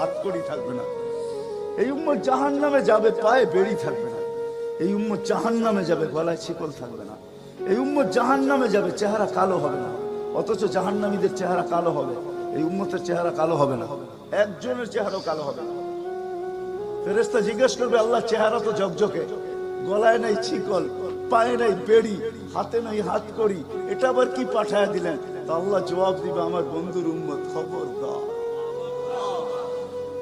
হাত করি থাকবে না। এই উম্মত জাহান নামে যাবে, পায়ে বেড়ি থাকবে না। এই উম্মত জাহান নামে যাবে, গলায় শিকল থাকবে না। এই উম্মত জাহান নামে যাবে, চেহারা কালো হবে না। অথচ জাহান্নামীদের চেহারা কালো হবে। এই উম্মতের চেহারা কালো হবে না। একজনের চেহারাও কালো হবে না। ফেরেস্তা জিজ্ঞেস করবে আল্লাহ চেহারা তো ঝকঝকে। গলায় নাই চিকল পায়ে নাই বেড়ি, হাতে নাই হাত করি এটা আবার কি পাঠায় দিলেন? তা আল্লাহ জবাব দিবে, আমার বন্ধুর উম্মত খবর দাও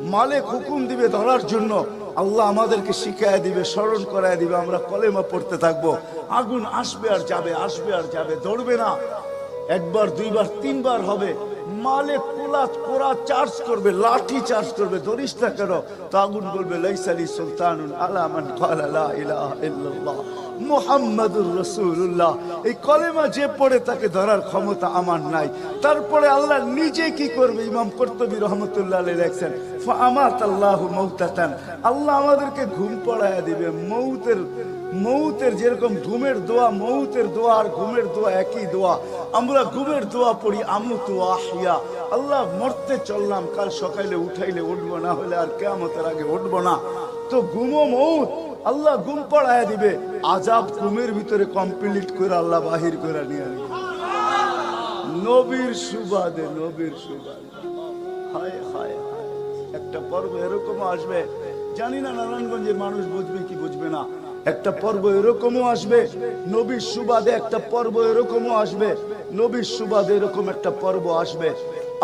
মালিক হুকুম দিবে ধরার জন্য আল্লাহ আমাদেরকে শিখায় দিবে, স্মরণ করায় দিবে, আমরা কলেমা পড়তে থাকব। আগুন আসবে আর যাবে, আসবে আর যাবে, ধরবে না। একবার, দুইবার, তিনবার হবে। মালে কোলা কোরা চার্জ করবে, লাঠি চার্জ করবে, ধরিস না কেন? তো আগুন বলবে, লাইসালি সুলতানুন আলামান ক্বালা লা ইলাহা ইল্লাল্লাহ। মুহাম্মাদুর রাসূলুল্লাহ। এই কলেমা যে পড়ে তাকে ধরার ক্ষমতা আমার নাই। তারপরে আল্লাহ নিজে কি করবে? ইমাম কর্তবী রহমতুল্লাহ লেখছেন ফামাত আল্লাহু মাউতাতান। আল্লাহ আমাদেরকে ঘুম পড়ায়া দিবে। মৌতের মৌতের যেরকম ঘুমের দোয়া, মৌতের দোয়া আর ঘুমের দোয়া একই দোয়া। আমরা ঘুমের দোয়া পড়ি আমু তো আহিয়া আল্লাহ মরতে চললাম, কাল সকালে উঠাইলে উঠবো, না হলে আর কেমতের আগে উঠবো না। তো ঘুমো মৌত। আল্লাহ গুম পড়ায় দিবে। আজাব ঘুমের ভিতরে কমপ্লিট করে আল্লাহ বাহির করে নিয়ে আনবে নবীর সুবাদে নবীর সুবাদে। একটা পর্ব এরকম আসবে। জানি না নারায়ণগঞ্জের মানুষ বুঝবে কি বুঝবে না। একটা পর্ব এরকমও আসবে। নবীর সুবাদে একটা পর্ব এরকমও আসবে। নবীর সুবাদে এরকম একটা পর্ব আসবে।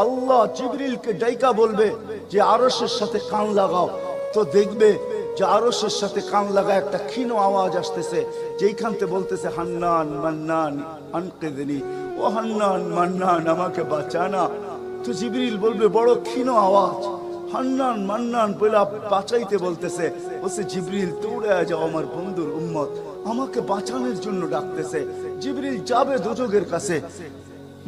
আল্লাহ জিবরিলকে ডাইকা বলবে যে আরসের সাথে কান লাগাও। তো দেখবে যে আরসের সাথে কান লাগা একটা ক্ষীণ আওয়াজ আসতেছে যেইখানতে বলতেছে, হান্নান, মান্নান, আনকেদিনী, ও হান্নান, মান্নান, আমাকে বাঁচানা তো জিবরিল বলবে, বড় ক্ষীণ আওয়াজ। হান্নান, মান্নান বলে বাঁচাইতে বলতেছে, বলছে, জিবরিল, দৌড়ে যাও আমার বন্ধুর উম্মত, আমাকে বাঁচানোর জন্য ডাকতেছে। জিবরিল যাবে দুযোগের কাছে,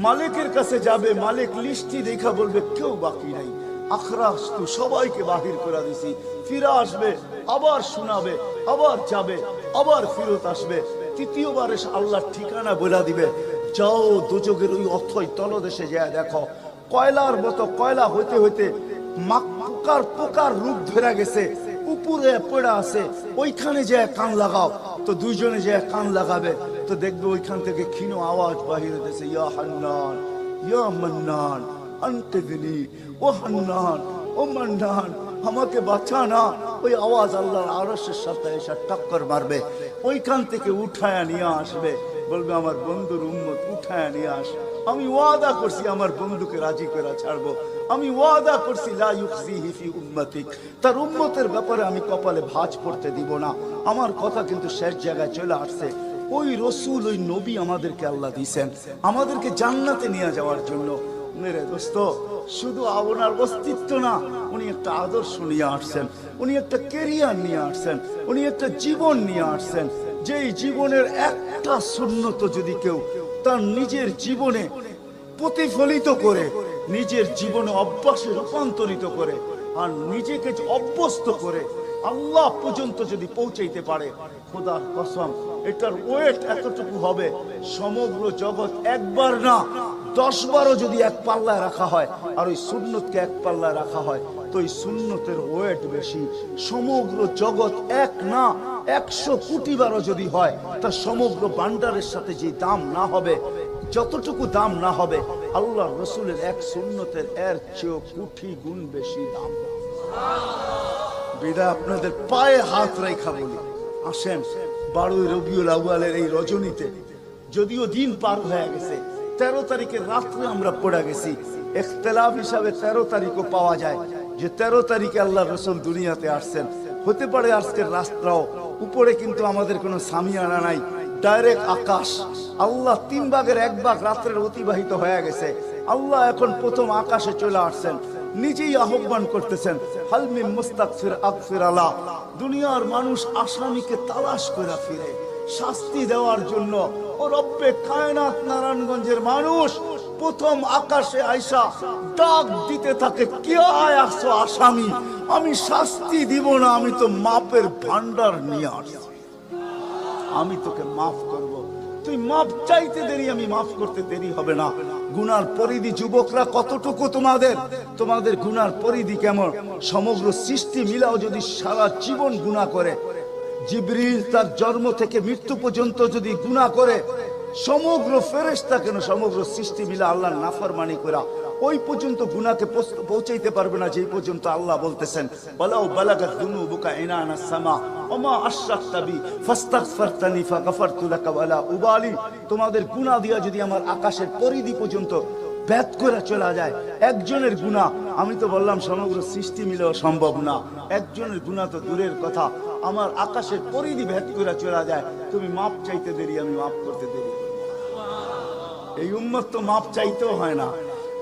মালিকের কাছে যাবে, মালিক লিস্টি দেখা বলবে, কেউ বাকি নাই। আখরাস তু সবাইকে বাহির করে দিছি। ফিরে আসবে, আবার শোনাবে, আবার যাবে, আবার ফিরত আসবে। তৃতীয়বার এসে আল্লাহর ঠিকানা বলে দিবে। যাও দুযোগের ওই অথই তলদেশে যায় দেখো। কয়লার মতো কয়লা হইতে হইতে মাক- পোকার রূপ ধরে গেছে। উপরে পড়ে আছে, ওইখানে যে কান লাগাও। তো দুইজনে যে কান লাগাবে। তো দেখবে ওইখান থেকে ক্ষীণ আওয়াজ বাহির হতেছে ইয়া হান্নান, ইয়া মান্নান আনতেদিনী ও হান্নান ও মান্নান, আমাকে বাঁচা না। ওই আওয়াজ আল্লাহর আরসের সাথে এসে টক্কর মারবে, ওইখান থেকে উঠায় নিয়ে আসবে। বলবে, আমার বন্ধুর উম্মত, উঠায় নিয়ে আস। আমি ওয়াদা করছি আমার বন্ধুকে রাজি করে ছাড়বো। আমি ওয়াদা করছি তার উম্মতের ব্যাপারে আমি কপালে ভাঁজ পড়তে দিব না। আমার কথা কিন্তু শেষ জায়গায় চলে আসছে। ওই রসুল, ওই নবী আমাদেরকে আল্লাহ দিয়েছেন। আমাদেরকে জান্নাতে নিয়ে যাওয়ার জন্য। মেরে দোস্ত শুধু আপনার অস্তিত্ব না, উনি একটা আদর্শ নিয়ে আসছেন, উনি একটা কেরিয়ার নিয়ে আসছেন, উনি একটা জীবন নিয়ে আসছেন। যেই জীবনের একটা শূন্যত যদি কেউ তার নিজের জীবনে প্রতিফলিত করে, নিজের জীবনে অভ্যাসে রূপান্তরিত করে, আর নিজেকে অভ্যস্ত করে আল্লাহ পর্যন্ত যদি পৌঁছাইতে পারে, খোদার কসম, এটার ওয়েট এতটুকু হবে, সমগ্র জগৎ একবার না দশ বারও যদি এক পাল্লায় রাখা হয়, আর ওই সুন্নতকে এক পাল্লায় রাখা হয়, তো ওই সুন্নতের ওয়েট বেশি। সমগ্র জগৎ এক না, একশো কোটি বারও যদি হয়, তা সমগ্র বান্ডারের সাথে যে দাম না হবে, যতটুকু দাম না হবে, আল্লাহ রসুলের এক সুন্নতের এর চেয়েও কোটি গুণ বেশি দাম। বিদায় আপনাদের পায়ে হাত রেখা বলি। আসেন, বারোই রবিউল আউয়ালের এই রজনীতে, যদিও দিন পার হয়ে গেছে, তেরো তারিখের রাত্রে আমরা পড়ে গেছি। এখতলাফ হিসাবে তেরো তারিখও পাওয়া যায়, যে তেরো তারিখে আল্লাহ রসুল দুনিয়াতে আসছেন। হতে পারে আজকের রাস্তাও উপরে কিন্তু আমাদের কোনো সামিয়ানা নাই, ডাইরেক্ট আকাশ। আল্লাহ তিন ভাগের এক ভাগ রাত্রের অতিবাহিত হয়ে গেছে। আল্লাহ এখন প্রথম আকাশে চলে আসছেন। নিজেই আহ্বান করতেছেন হালমি মুস্তাকফির আকফির আলা। দুনিয়ার মানুষ আসামিকে তালাশ করে ফিরে। শাস্তি দেওয়ার জন্য ও রব্বে কায়নাত নারায়ণগঞ্জের মানুষ প্রথম আকাশে আইসা ডাক দিতে থাকে, কে আয় আসো আসামি? আমি শাস্তি দিব না, আমি তো মাপের ভান্ডার নিয়ে আমি তোকে মাফ করব তুই মাফ চাইতে দেরি, আমি মাফ করতে দেরি হবে না। গুনার পরিধি যুবকরা কতটুকু তোমাদের? তোমাদের গুনার পরিধি কেমন? সমগ্র সৃষ্টি মিলাও যদি সারা জীবন গুণা করে। জিবরিল তার জন্ম থেকে মৃত্যু পর্যন্ত যদি গুণা করে সমগ্র ফেরেশতা কেন সমগ্র সৃষ্টি মিলা আল্লাহর নাফরমানি করা ওই পর্যন্ত গুনাকে পৌঁছাইতে পারবে না যেই পর্যন্ত আল্লাহ বলতেছেন বলাও বালাগাত দুনুবুকা ইনানা সামা, ওমা আশরাকতা বি, ফাস্তাগফারতানি ফাগফারতু লাকা ওয়ালা উবালি। তোমাদের গুনাহ দিয়া যদি আমার আকাশের পরিধি পর্যন্ত ব্যাত করে চলা যায়, একজনের গুণা আমি তো বললাম সমগ্র সৃষ্টি মিলেও সম্ভব না। একজনের গুণা তো দূরের কথা, আমার আকাশের পরিধি ভেদ করে চলা যায়, তুমি মাপ চাইতে দেরি, আমি মাপ করতে দেরি। এই উম্মত তো মাপ চাইতেও হয় না।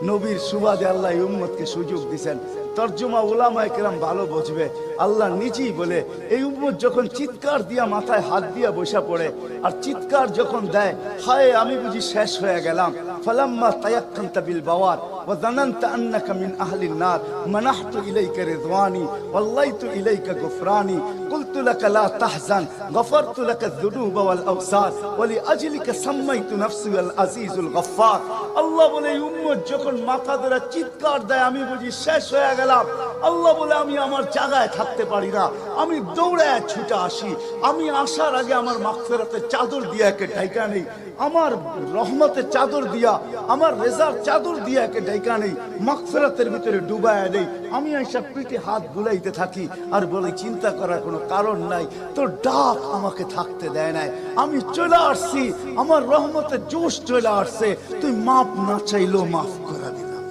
নবীর সুবাদে আল্লাহ এই উম্মতকে সুযোগ দিছেন। তর্জমা ওলামা একরাম ভালো বুঝবে। আল্লাহ নিজেই বলে, এই উম্মত যখন চিৎকার দিয়া মাথায় হাত দিয়া বসা পড়ে, আর চিৎকার যখন দেয়, হায়, আমি বুঝি শেষ হয়ে গেলাম। ফালাম্মা তায়াক্কান্তা বিল বাওয়ার وظننت أنك من أهل النار منحت إليك رضواني والليت إليك غفراني قلت لك لا تحزن غفرت لك الذنوب والأوسار ولأجلك سميت نفسي العزيز الغفار আল্লাহ বলে এই উম্মত যখন মাথা ধরে চিৎকার দেয় আমি বুঝি শেষ হয়ে গেলাম আল্লাহ বলে আমি আমার জায়গায় থাকতে পারি না আমি দৌড়ায় ছুটে আসি। আমি আসার আগে আমার মাগফিরাতের চাদর দিয়ে একে ঢাইকা নেই। আমার রহমতের চাদর দিয়া আমার রেজার চাদর দিয়া একে ঢাইকা নেই। মাগফিরাতের ভিতরে ডুবায় নেই আমি এইসব পিঠে হাত বুলাইতে থাকি আর বলি চিন্তা করার কোনো কারণ নাই। তো ডাক আমাকে থাকতে দেয় নাই। আমি চলে আসছি। আমার রহমতের জোশ চলে আসছে। তুই মাপ না চাইলেও মাফ করে দিলাম।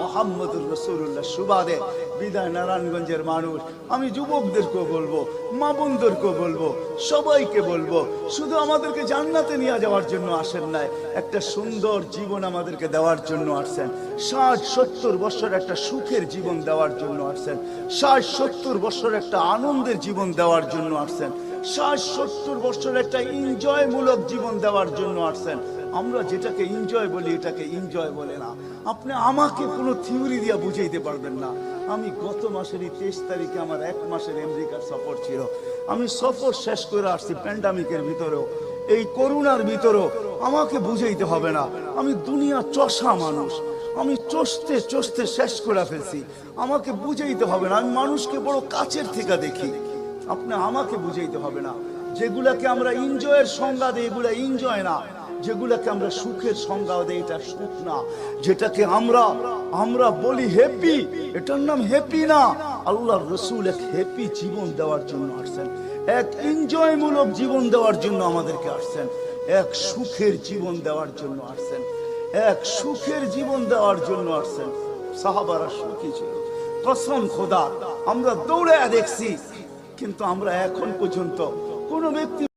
মোহাম্মদুর রসুল্লাহ সুবাদে। বিদায় নারায়ণগঞ্জের মানুষ। আমি যুবকদেরকেও বলব, মা বোনদেরকেও বলব, সবাইকে বলব, শুধু আমাদেরকে জান্নাতে নিয়ে যাওয়ার জন্য আসেন নাই, একটা সুন্দর জীবন আমাদেরকে দেওয়ার জন্য আসছেন। ষাট, সত্তর বছর একটা সুখের জীবন দেওয়ার জন্য আসছেন। ষাট, সত্তর বছর একটা আনন্দের জীবন দেওয়ার জন্য আসছেন। ষাট, সত্তর বছর একটা এনজয়মূলক জীবন দেওয়ার জন্য আসছেন। আমরা যেটাকে এনজয় বলি, এটাকে এনজয় বলে না। আপনি আমাকে কোনো থিওরি দিয়া বুঝাইতে পারবেন না। আমি গত মাসেরই তেইশ তারিখে আমার এক মাসের আমেরিকার সফর ছিল। আমি সফর শেষ করে আসছি প্যান্ডামিকের ভিতরেও। এই করুণার ভিতরেও আমাকে বুঝাইতে হবে না। আমি দুনিয়া চষা মানুষ। আমি চষতে চষতে শেষ করে ফেলছি। আমাকে বুঝাইতে হবে না। আমি মানুষকে বড় কাছের থেকে দেখি। আপনি আমাকে বুঝাইতে হবে না। যেগুলাকে আমরা এনজয়ের সংজ্ঞা দিই, এগুলা এনজয় না। যেগুলাকে আমরা সুখের সংজ্ঞা দেই, এটা সুখ না। যেটাকে আমরা আমরা বলি হ্যাপি এটার নাম হ্যাপি না। আল্লাহর রসুল এক হ্যাপি জীবন দেওয়ার জন্য আসছেন। এক এনজয়মূলক জীবন দেওয়ার জন্য আমাদেরকে আসছেন। এক সুখের জীবন দেওয়ার জন্য আসছেন। এক সুখের জীবন দেওয়ার জন্য আসছেন। সাহাবারা সুখী ছিল। কসম খোদা, আমরা দৌড়ে দেখছি, কিন্তু আমরা এখন পর্যন্ত কোনো ব্যক্তি